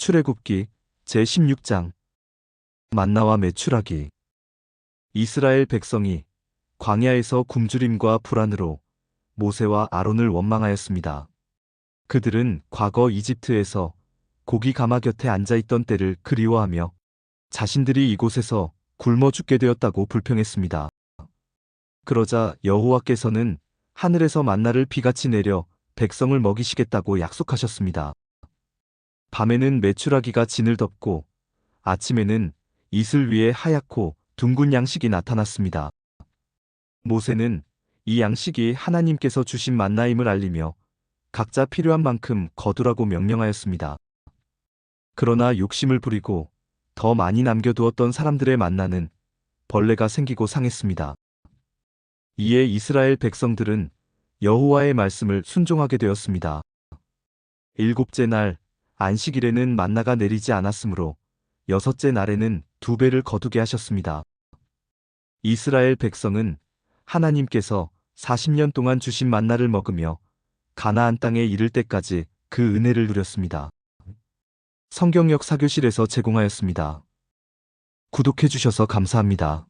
출애굽기 제16장 만나와 메추라기 이스라엘 백성이 광야에서 굶주림과 불안으로 모세와 아론을 원망하였습니다. 그들은 과거 이집트에서 고기 가마 곁에 앉아 있던 때를 그리워하며 자신들이 이곳에서 굶어 죽게 되었다고 불평했습니다. 그러자 여호와께서는 하늘에서 만나를 비같이 내려 백성을 먹이시겠다고 약속하셨습니다. 밤에는 메추라기가 진을 덮고 아침에는 이슬 위에 하얗고 둥근 양식이 나타났습니다. 모세는 이 양식이 하나님께서 주신 만나임을 알리며 각자 필요한 만큼 거두라고 명령하였습니다. 그러나 욕심을 부리고 더 많이 남겨두었던 사람들의 만나는 벌레가 생기고 상했습니다. 이에 이스라엘 백성들은 여호와의 말씀을 순종하게 되었습니다. 일곱째 날 안식일에는 만나가 내리지 않았으므로 여섯째 날에는 두 배를 거두게 하셨습니다. 이스라엘 백성은 하나님께서 40년 동안 주신 만나를 먹으며 가나안 땅에 이를 때까지 그 은혜를 누렸습니다. 성경역 사교실에서 제공하였습니다. 구독해 주셔서 감사합니다.